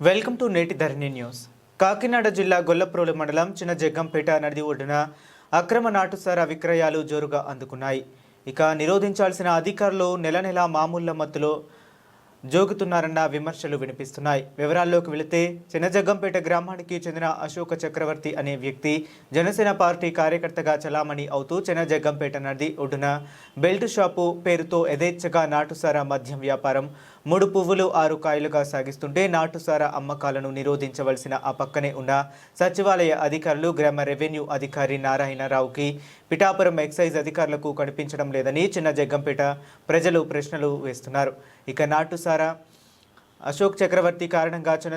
Welcome to నేటి ధరణి news. Kakinada జిల్లా గొల్లప్రోలు మండలం చిన్న జగ్గంపేట నది ఒడ్డున అక్రమ నాటుసారా విక్రయాలు జోరుగా అందుకున్నాయి. ఇక నిరోధించాల్సిన అధికారులు నెల నెల మామూళ్ళ మత్తులో జోగుతున్నారన్న విమర్శలు వినిపిస్తున్నాయి. వివరాల్లోకి వెళితే చిన్నజగ్గంపేట గ్రామానికి చెందిన అశోక చక్రవర్తి అనే వ్యక్తి జనసేన పార్టీ కార్యకర్తగా చలామణి అవుతూ చిన్నజగ్గంపేట నది ఒడ్డున బెల్ట్ షాపు పేరుతో యథేచ్ఛగా నాటుసారా మద్యం వ్యాపారం మూడు పువ్వులు ఆరు కాయలుగా సాగిస్తుంటే నాటుసారా అమ్మకాలను నిరోధించవలసిన ఆ పక్కనే ఉన్న సచివాలయ అధికారులు గ్రామ రెవెన్యూ అధికారి నారాయణరావుకి పిఠాపురం ఎక్సైజ్ అధికారులకు కనిపించడం లేదని చిన్న జగ్గంపేట ప్రజలు ప్రశ్నలు వేస్తున్నారు. ఇక నాటుసారా అశోక్ చక్రవర్తి కారణంగా చిన్న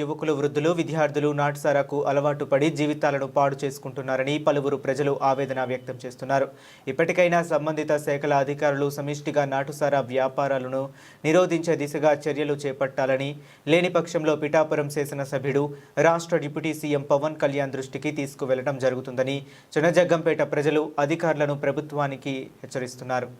యువకులు వృద్ధులు విద్యార్థులు నాటుసారాకు అలవాటు పడి జీవితాలను పాడు చేసుకుంటున్నారని పలువురు ప్రజలు ఆవేదన వ్యక్తం చేస్తున్నారు. ఇప్పటికైనా సంబంధిత శాఖల అధికారులు సమిష్టిగా నాటుసారా వ్యాపారాలను నిరోధించే దిశగా చర్యలు చేపట్టాలని లేని పక్షంలో పిఠాపురం శాసనసభ్యుడు రాష్ట్ర డిప్యూటీ సీఎం పవన్ కళ్యాణ్ దృష్టికి తీసుకువెళ్ళడం జరుగుతుందని చిన్నజగ్గంపేట ప్రజలు అధికారులను ప్రభుత్వానికి హెచ్చరిస్తున్నారు.